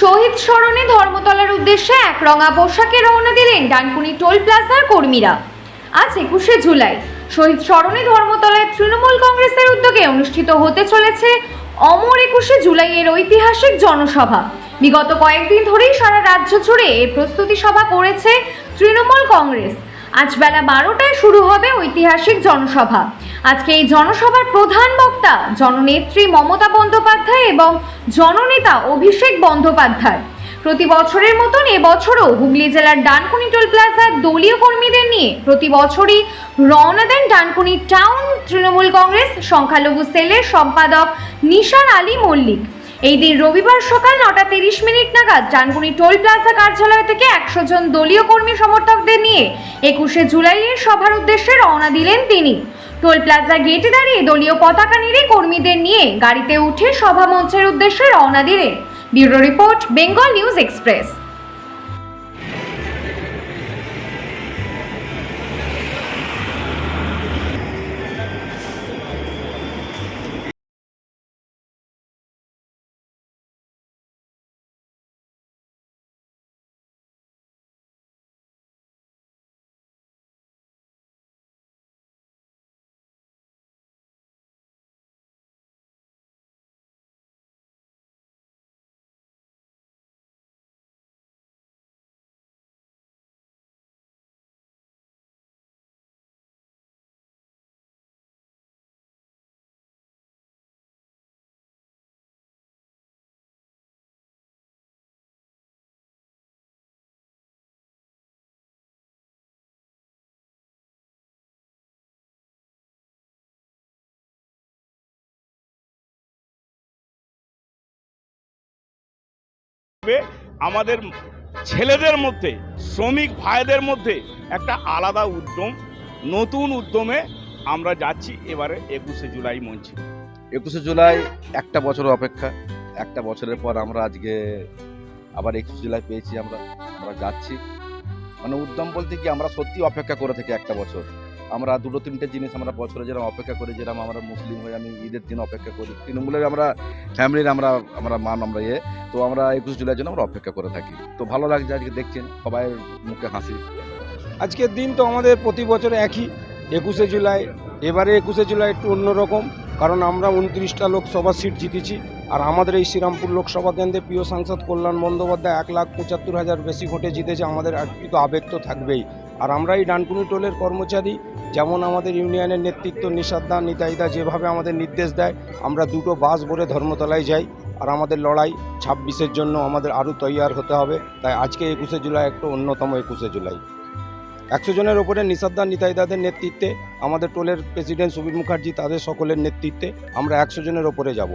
শহীদ স্মরণে ধর্মতলার উদ্দেশ্যে এক রঙা পোশাকে রওনা দিলেন ডানকুনি টোল প্লাজার কর্মীরা। আজ একুশে জুলাই। শহীদ স্মরণে ধর্মতলায় তৃণমূল কংগ্রেসের উদ্যোগে অনুষ্ঠিত হতে চলেছে অমর একুশে জুলাইয়ের ঐতিহাসিক জনসভা। বিগত কয়েকদিন ধরেই সারা রাজ্য জুড়ে এর প্রস্তুতি সভা করেছে তৃণমূল কংগ্রেস। আজ বেলা বারোটায় শুরু হবে ঐতিহাসিক জনসভা। আজকে এই জনসভার প্রধান বক্তা জননেত্রী মমতা বন্দ্যোপাধ্যায় এবং জননেতা অভিষেক বন্দ্যোপাধ্যায়। প্রতি বছরের মতন এবছরও হুগলি জেলার ডানকুনি টোল প্লাজার দলীয় কর্মীদের নিয়ে প্রতি বছরই রওনা দেন ডানকুনি টাউন তৃণমূল কংগ্রেস সংখ্যালঘু সেলের সম্পাদক নিশান আলী মল্লিক। এই দিন রবিবার সকাল নটা তিরিশ মিনিট নাগাদ ডানকুনি টোল প্লাজা কার্যালয় থেকে একশো জন দলীয় কর্মী সমর্থকদের নিয়ে একুশে জুলাইয়ের সভার উদ্দেশ্যে রওনা দিলেন তিনি। টোল প্লাজা গেটে দাঁড়িয়ে দলীয় পতাকা নিয়ে কর্মীদের নিয়ে গাড়িতে উঠে সভা মঞ্চের উদ্দেশ্যে রওনা দিলেন। Bureau report, Bengal News Express. হবে আমাদের ছেলেদের মধ্যে, শ্রমিক ভাইদের মধ্যে একটা আলাদা উদ্যম, নতুন উদ্যমে আমরা যাচ্ছি এবারে একুশে জুলাই মঞ্চে। একুশে জুলাই একটা বছর অপেক্ষা, একটা বছরের পর আমরা আজকে আবার একুশে জুলাই পেয়েছি, আমরা আমরা যাচ্ছি। মানে উদ্যম বলতে কি আমরা সত্যি অপেক্ষা করে থাকি একটা বছর। আমরা দুটো, তিনটে জিনিস আমরা বছরে যেরকম অপেক্ষা করি, যেরকম আমরা মুসলিম হয়ে আমি ঈদের দিন অপেক্ষা করি। তৃণমূলের আমরা ফ্যামিলির আমরা আমরা মান, আমরা ইয়ে। তো আমরা একুশ জুলাইয়ের জন্য আমরা অপেক্ষা করে থাকি। তো ভালো লাগছে আজকে দেখছেন, সবাই মুখে হাসি। আজকের দিন তো আমাদের প্রতি বছর একই, একুশে জুলাই। এবারে একুশে জুলাই একটু অন্যরকম, কারণ আমরা উনত্রিশটা লোকসভা সিট জিতেছি, আর আমাদের এই শ্রীরামপুর লোকসভা কেন্দ্রে প্রিয় সাংসদ কল্যাণ বন্দ্যোপাধ্যায় এক লাখ পঁচাত্তর হাজার বেশি ভোটে জিতেছে আমাদের একটু আবেগ তো থাকবেই। আর আমরা এই ডানকুনি টোলের কর্মচারী যেমন আমাদের ইউনিয়নের নেতৃত্ব নিষাদা নিতাইদা যেভাবে আমাদের নির্দেশ দেয়, আমরা দুটো বাস ভরে ধর্মতলায় যাই আর আমাদের লড়াই ছাব্বিশের জন্য আমাদের আরও তৈয়ার হতে হবে। তাই আজকে একুশে জুলাই একটা অন্যতম একুশে জুলাই। একশো জনের ওপরে নিষাদ্দা নিতাইদাদের নেতৃত্বে, আমাদের টোলের প্রেসিডেন্ট সুবীর মুখার্জি, তাদের সকলের নেতৃত্বে আমরা একশো জনের ওপরে যাব।